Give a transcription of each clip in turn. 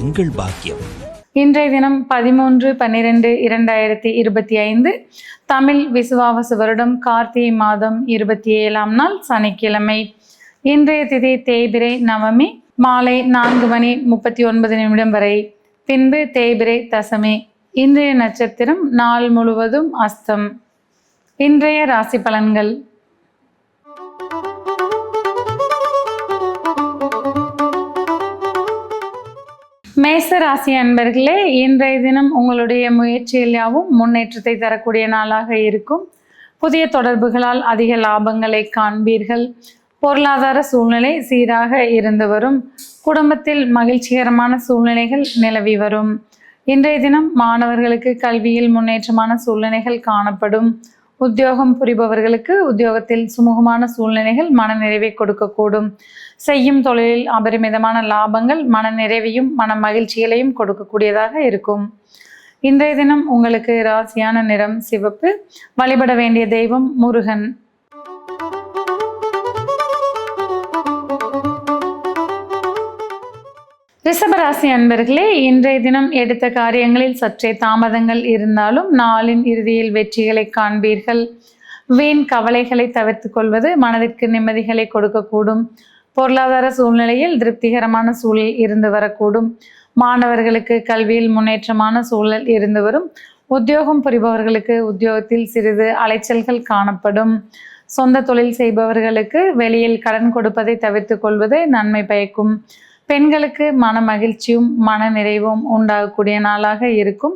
எங்கள் பாக்கியம். இன்றைய தினம் பதிமூன்று பன்னிரெண்டு இரண்டாயிரத்தி இருபத்தி ஐந்து. தமிழ் விசுவாவசு வருடம் கார்த்திகை மாதம் இருபத்தி ஏழாம் நாள் சனிக்கிழமை. இன்றைய திதி தேய்பிரை நவமி மாலை நான்கு மணி முப்பத்தி ஒன்பது நிமிடம் வரை. பின்பு தேய்பிரை தசமி இன்றைய நட்சத்திரம் நாள் முழுவதும் அஸ்தம். இன்றைய ராசி பலன்கள். மேசராசி அன்பர்களே இன்றைய தினம் உங்களுடைய முயற்சியில் யாவும் முன்னேற்றத்தை தரக்கூடிய நாளாக இருக்கும். புதிய தொடர்புகளால் அதிக லாபங்களை காண்பீர்கள். பொருளாதார சூழ்நிலை சீராக இருந்து வரும். குடும்பத்தில் மகிழ்ச்சிகரமான சூழ்நிலைகள் நிலவி வரும். இன்றைய தினம் மாணவர்களுக்கு கல்வியில் முன்னேற்றமான சூழ்நிலைகள் காணப்படும். உத்தியோகம் புரிபவர்களுக்கு உத்தியோகத்தில் சுமூகமான சூழ்நிலைகள் மனநிறைவை கொடுக்கக்கூடும். செய்யும் தொழிலில் அபரிமிதமான லாபங்கள் மன நிறைவையும் மன மகிழ்ச்சிகளையும் கொடுக்கக்கூடியதாக இருக்கும். இன்றைய தினம் உங்களுக்கு ராசியான நிறம் சிவப்பு. வழிபட வேண்டிய தெய்வம் முருகன். ரிஷபராசி அன்பர்களே இன்றைய தினம் எடுத்த காரியங்களில் சற்றே தாமதங்கள் இருந்தாலும் நாளின் இறுதியில் வெற்றிகளை காண்பீர்கள். வீண் கவலைகளை தவிர்த்து கொள்வது மனதிற்கு நிம்மதிகளை கொடுக்கக்கூடும். பொருளாதார சூழ்நிலையில் திருப்திகரமான சூழல் இருந்து வரக்கூடும். மாணவர்களுக்கு கல்வியில் முன்னேற்றமான சூழல் இருந்து வரும். உத்தியோகம் புரிபவர்களுக்கு உத்தியோகத்தில் சிறிது அலைச்சல்கள் காணப்படும். சொந்த தொழில் செய்பவர்களுக்கு வெளியில் கடன் கொடுப்பதை தவிர்த்து கொள்வது நன்மை பயக்கும். பெண்களுக்கு மன மகிழ்ச்சியும் மன நிறைவும் உண்டாகக்கூடிய நாளாக இருக்கும்.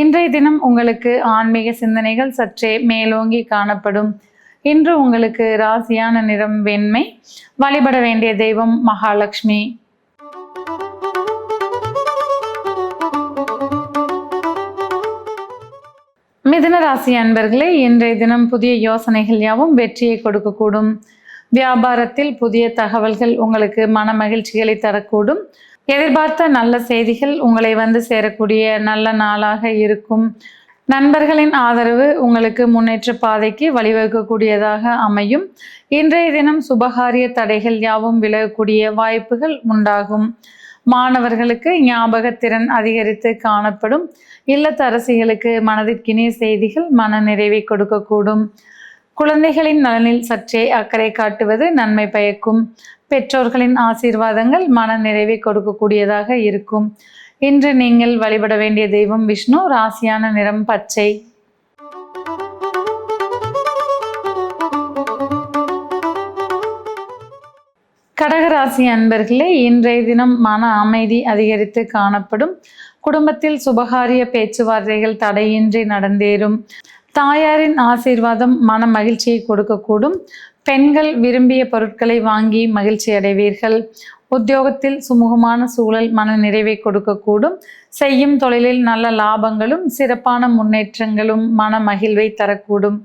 இன்றைய தினம் உங்களுக்கு ஆன்மீக சிந்தனைகள் சற்றே மேலோங்கி காணப்படும். இன்று உங்களுக்கு ராசியான நிறம் வெண்மை வழிபட வேண்டிய தெய்வம் மகாலட்சுமி. மிதுன ராசி அன்பர்களே இன்றைய தினம் புதிய யோசனைகள் யாவும் வெற்றியை கொடுக்கக்கூடும். வியாபாரத்தில் புதிய தகவல்கள் உங்களுக்கு மன மகிழ்ச்சிகளை தரக்கூடும். எதிர்பார்த்த நல்ல செய்திகள் உங்களை வந்து சேரக்கூடிய நல்ல நாளாக இருக்கும். நண்பர்களின் ஆதரவு உங்களுக்கு முன்னேற்ற பாதைக்கு வழிவகுக்கக்கூடியதாக அமையும். இன்றைய தினம் சுபகாரிய தடைகள் யாவும் விலகக்கூடிய வாய்ப்புகள் உண்டாகும். மாணவர்களுக்கு ஞாபகத்திறன் அதிகரித்து காணப்படும். இல்லத்தரசிகளுக்கு மனதிற்கினிய செய்திகள் மன நிறைவை கொடுக்கக்கூடும். குழந்தைகளின் நலனில் சற்றே அக்கறை காட்டுவது நன்மை பயக்கும். பெற்றோர்களின் ஆசீர்வாதங்கள் மன நிறைவை கொடுக்கக்கூடியதாக இருக்கும். இன்று நீங்கள் வழிபட வேண்டிய தெய்வம் விஷ்ணு ராசியான நிறம் பச்சை. கடகராசி அன்பர்களே இன்றைய தினம் மன அமைதி அதிகரித்து காணப்படும். குடும்பத்தில் சுபகாரிய பேச்சுவார்த்தைகள் தடையின்றி நடந்தேறும். தாயாரின் ஆசீர்வாதம் மன மகிழ்ச்சியை கொடுக்கக்கூடும். பெண்கள் விரும்பிய பொருட்களை வாங்கி மகிழ்ச்சி அடைவீர்கள். உத்தியோகத்தில் சுமூகமான சூழல் மன நிறைவை கொடுக்கக்கூடும். செய்யும் தொழிலில் நல்ல லாபங்களும் சிறப்பான முன்னேற்றங்களும் மன மகிழ்வை தரக்கூடும்.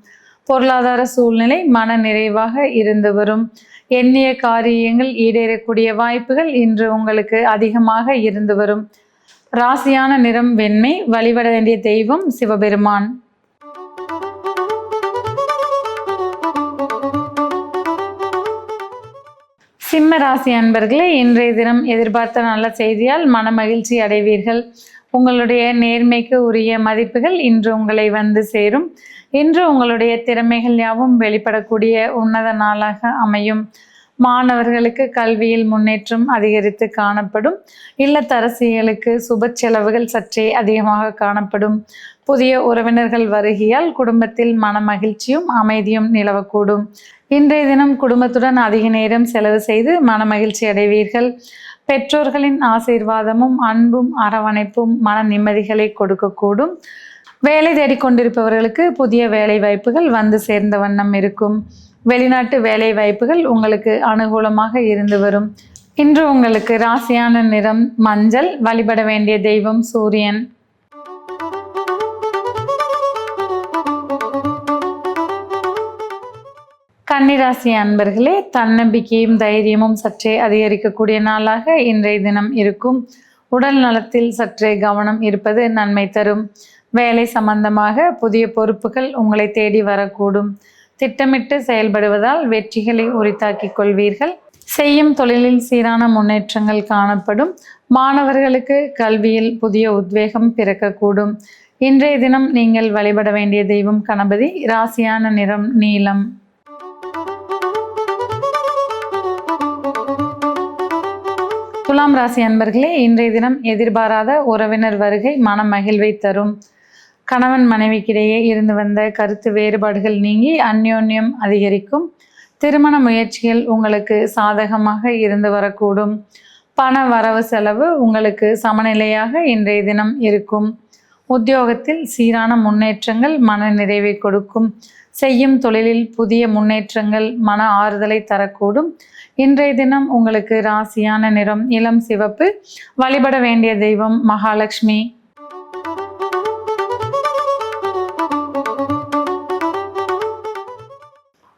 பொருளாதார சூழ்நிலை மன நிறைவாக இருந்து வரும். எண்ணிய காரியங்கள் ஈடேறக்கூடிய வாய்ப்புகள் இன்று உங்களுக்கு அதிகமாக இருந்து வரும். ராசியான நிறம் வெண்மை வழிபட வேண்டிய தெய்வம் சிவபெருமான். சிம்ம ராசி அன்பர்களே இன்றைய தினம் எதிர்பார்த்த நல்ல செய்தியால் மன மகிழ்ச்சி அடைவீர்கள். உங்களுடைய நேர்மைக்கு உரிய மதிப்புகள் இன்று உங்களை வந்து சேரும். இன்று உங்களுடைய திறமைகள் யாவும் வெளிப்படக்கூடிய உன்னத நாளாக அமையும். மாணவர்களுக்கு கல்வியில் முன்னேற்றம் அதிகரித்து காணப்படும். இல்லத்தரசிகளுக்கு சுப செலவுகள் சற்றே அதிகமாக காணப்படும். புதிய உறவினர்கள் வருகையால் குடும்பத்தில் மன மகிழ்ச்சியும் அமைதியும் நிலவக்கூடும். இன்றைய தினம் குடும்பத்துடன் அதிக நேரம் செலவு செய்து மன மகிழ்ச்சி அடைவீர்கள். பெற்றோர்களின் ஆசீர்வாதமும் அன்பும் அரவணைப்பும் மன நிம்மதிகளை கொடுக்கக்கூடும். வேலை தேடிக்கொண்டிருப்பவர்களுக்கு புதிய வேலை வாய்ப்புகள் வந்து சேர்ந்த வண்ணம் இருக்கும். வெளிநாட்டு வேலை வாய்ப்புகள் உங்களுக்கு அனுகூலமாக இருந்து வரும். இன்று உங்களுக்கு ராசியான நிறம் மஞ்சள் வழிபட வேண்டிய தெய்வம் சூரியன். கன்னிராசி அன்பர்களே தன்னம்பிக்கையும் தைரியமும் சற்றே அதிகரிக்கக்கூடிய நாளாக இன்றைய தினம் இருக்கும். உடல் நலத்தில் சற்றே கவனம் இருப்பது நன்மை தரும். வேலை சம்பந்தமாக புதிய பொறுப்புகள் உங்களை தேடி வரக்கூடும். திட்டமிட்டு செயல்படுவதால் வெற்றிகளை உரித்தாக்கிக் கொள்வீர்கள். செய்யும் தொழிலில் சீரான முன்னேற்றங்கள் காணப்படும். மாணவர்களுக்கு கல்வியில் புதிய உத்வேகம் பிறக்கக்கூடும். இன்றைய தினம் நீங்கள் வழிபட வேண்டிய தெய்வம் கணபதி. ராசியான நிறம் நீலம். துலாம் ராசி அன்பர்களே இன்றைய தினம் எதிர்பாராத உறவினர் வருகை மன மகிழ்வை தரும். கணவன் மனைவிக்கிடையே இருந்து வந்த கருத்து வேறுபாடுகள் நீங்கி அந்யோன்யம் அதிகரிக்கும். திருமண முயற்சிகள் உங்களுக்கு சாதகமாக இருந்து வரக்கூடும். பண வரவு செலவு உங்களுக்கு சமநிலையாக இன்றைய தினம் இருக்கும். உத்தியோகத்தில் சீரான முன்னேற்றங்கள் மன நிறைவை கொடுக்கும். செய்யும் தொழிலில் புதிய முன்னேற்றங்கள் மன ஆறுதலை தரக்கூடும். இன்றைய தினம் உங்களுக்கு ராசியான நிறம் இளம் சிவப்பு. வழிபட வேண்டிய தெய்வம் மகாலட்சுமி.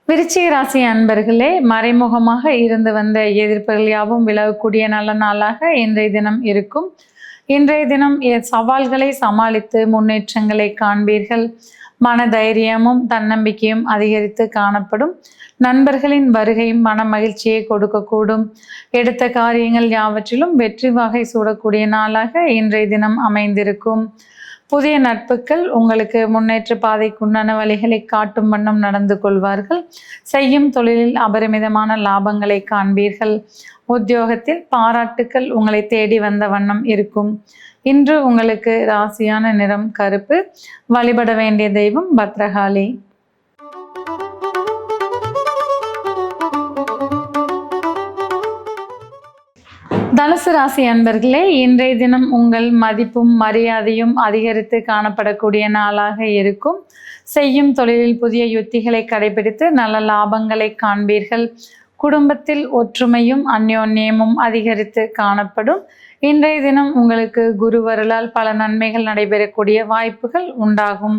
விருச்சிக ராசி அன்பர்களே மறைமுகமாக இருந்து வந்த எதிர்ப்புகள் யாவும் விலகக்கூடிய நல்ல நாளாக இன்றைய தினம் இருக்கும். இன்றைய தினம் என் சவால்களை சமாளித்து முன்னேற்றங்களை காண்பீர்கள். மன தைரியமும் தன்னம்பிக்கையும் அதிகரித்து காணப்படும். நண்பர்களின் வருகையும் மன மகிழ்ச்சியை கொடுக்கக்கூடும். எடுத்த காரியங்கள் யாவற்றிலும் வெற்றி வகை சூடக்கூடிய நாளாக இன்றைய தினம் அமைந்திருக்கும். புதிய நட்புகள் உங்களுக்கு முன்னேற்ற பாதைக்குண்டான வழிகளை காட்டும் வண்ணம் நடந்து கொள்வார்கள். செய்யும் தொழிலில் அபரிமிதமான லாபங்களை காண்பீர்கள். உத்தியோகத்தில் பாராட்டுக்கள் உங்களை தேடி வந்த வண்ணம் இருக்கும். இன்று உங்களுக்கு ராசியான நிறம் கருப்பு. வழிபட வேண்டிய தெய்வம் பத்ரகாளி. தனுசு ராசி அன்பர்களே இன்றைய தினம் உங்கள் மதிப்பும் மரியாதையும் அதிகரித்து காணப்படக்கூடிய நாளாக இருக்கும். செய்யும் தொழிலில் புதிய யுத்திகளை கடைபிடித்து நல்ல லாபங்களை காண்பீர்கள். குடும்பத்தில் ஒற்றுமையும் அந்யோன்யமும் அதிகரித்து காணப்படும். இன்றைய தினம் உங்களுக்கு குருவருளால் பல நன்மைகள் நடைபெறக்கூடிய வாய்ப்புகள் உண்டாகும்.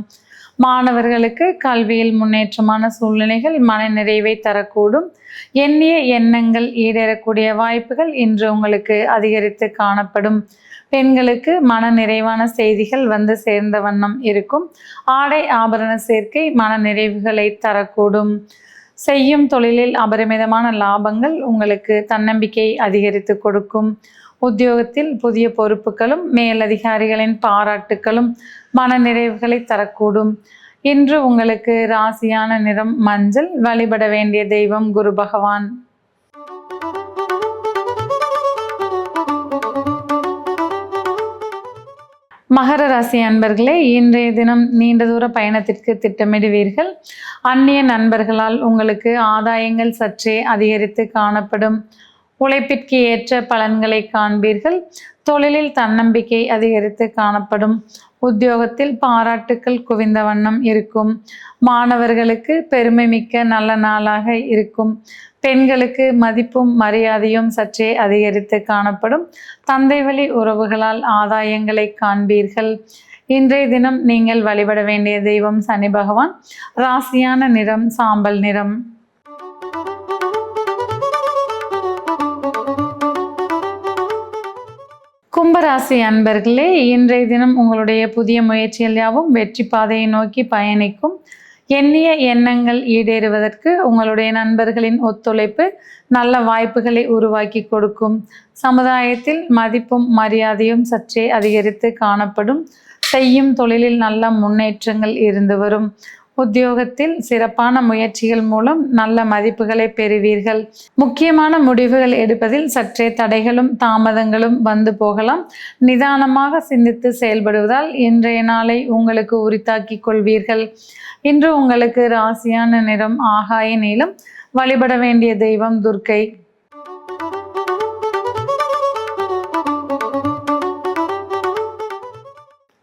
மாணவர்களுக்கு கல்வியில் முன்னேற்றமான சூழ்நிலைகள் மன நிறைவை தரக்கூடும். எண்ணிய எண்ணங்கள் ஈடேறக்கூடிய வாய்ப்புகள் இன்று உங்களுக்கு அதிகரித்து காணப்படும். பெண்களுக்கு மன நிறைவான செய்திகள் வந்து சேர்ந்த வண்ணம் இருக்கும். ஆடை ஆபரண சேர்க்கை மன நிறைவுகளை தரக்கூடும். செய்யும் தொழிலில் அபரிமிதமான லாபங்கள் உங்களுக்கு தன்னம்பிக்கை அதிகரித்து கொடுக்கும். உத்தியோகத்தில் புதிய பொறுப்புகளும் மேலதிகாரிகளின் பாராட்டுகளும் மன நிறைவுகளை தரக்கூடும். இன்று உங்களுக்கு ராசியான நிறம் மஞ்சள் வழிபட வேண்டிய தெய்வம் குரு பகவான். மகர ராசி அன்பர்களே இன்றைய தினம் நீண்ட தூர பயணத்திற்கு திட்டமிடுவீர்கள். அந்நிய நண்பர்களால் உங்களுக்கு ஆதாயங்கள் சற்றே அதிகரித்து காணப்படும். உழைப்பிற்கு ஏற்ற பலன்களை காண்பீர்கள். தொழிலில் தன்னம்பிக்கை அதிகரித்து காணப்படும். உத்தியோகத்தில் பாராட்டுக்கள் குவிந்த வண்ணம் இருக்கும். மாணவர்களுக்கு பெருமை மிக்க நல்ல நாளாக இருக்கும். பெண்களுக்கு மதிப்பும் மரியாதையும் சற்றே அதிகரித்து காணப்படும். தந்தை வழி உறவுகளால் ஆதாயங்களை காண்பீர்கள். இன்றைய தினம் நீங்கள் வழிபட வேண்டிய தெய்வம் சனி பகவான். ராசியான நிறம் சாம்பல் நிறம். கும்பராசி அன்பர்களே இன்றைய தினம் உங்களுடைய புதிய முயற்சிகள் யாவும் வெற்றி பாதையை நோக்கி பயணிக்கும். எண்ணிய எண்ணங்கள் ஈடேறுவதற்கு உங்களுடைய நண்பர்களின் ஒத்துழைப்பு நல்ல வாய்ப்புகளை உருவாக்கி கொடுக்கும். சமுதாயத்தில் மதிப்பும் மரியாதையும் சற்றே அதிகரித்து காணப்படும். செய்யும் தொழிலில் நல்ல முன்னேற்றங்கள் இருந்து வரும். உத்தியோகத்தில் சிறப்பான முயற்சிகள் மூலம் நல்ல மதிப்புகளை பெறுவீர்கள். முக்கியமான முடிவுகள் எடுப்பதில் சற்றே தடைகளும் தாமதங்களும் வந்து போகலாம். நிதானமாக சிந்தித்து செயல்படுவதால் இன்றைய நாளை உங்களுக்கு உரித்தாக்கிக் கொள்வீர்கள். இன்று உங்களுக்கு ராசியான நிறம் ஆகாய நீளம் வழிபட வேண்டிய தெய்வம் துர்க்கை.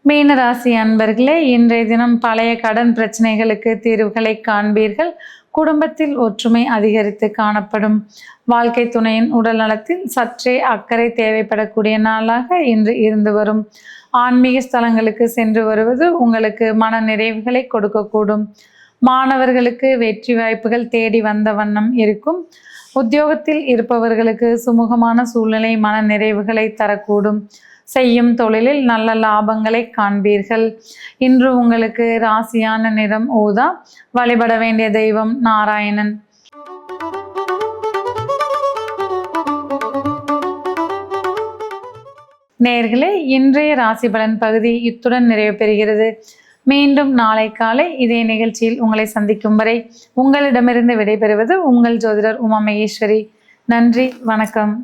மீனராசி அன்பர்களே இன்றைய தினம் பழைய கடன் பிரச்சனைகளுக்கு தீர்வுகளை காண்பீர்கள். குடும்பத்தில் ஒற்றுமை அதிகரித்து காணப்படும். வாழ்க்கை துணையின் உடல் நலத்தில் சற்றே அக்கறை தேவைப்படக்கூடிய நாளாக இன்று இருந்து வரும். ஆன்மீக ஸ்தலங்களுக்கு சென்று வருவது உங்களுக்கு மன நிறைவுகளை கொடுக்கக்கூடும். மாணவர்களுக்கு வெற்றி வாய்ப்புகள் தேடி வந்த வண்ணம் இருக்கும். உத்தியோகத்தில் இருப்பவர்களுக்கு சுமூகமான சூழ்நிலை மன நிறைவுகளை தரக்கூடும். செய்யும் தொழிலில் நல்ல லாபங்களை காண்பீர்கள். இன்று உங்களுக்கு ராசியான நிறம் ஊதா. வழிபட வேண்டிய தெய்வம் நாராயணன். நேர்களே இன்றைய ராசி பலன் பகுதி இத்துடன் நிறைவு பெறுகிறது. மீண்டும் நாளை காலை இதே நிகழ்ச்சியில் உங்களை சந்திக்கும் வரை உங்களிடமிருந்து விடைபெறுவது உங்கள் ஜோதிடர் உமா மகேஸ்வரி நன்றி வணக்கம்.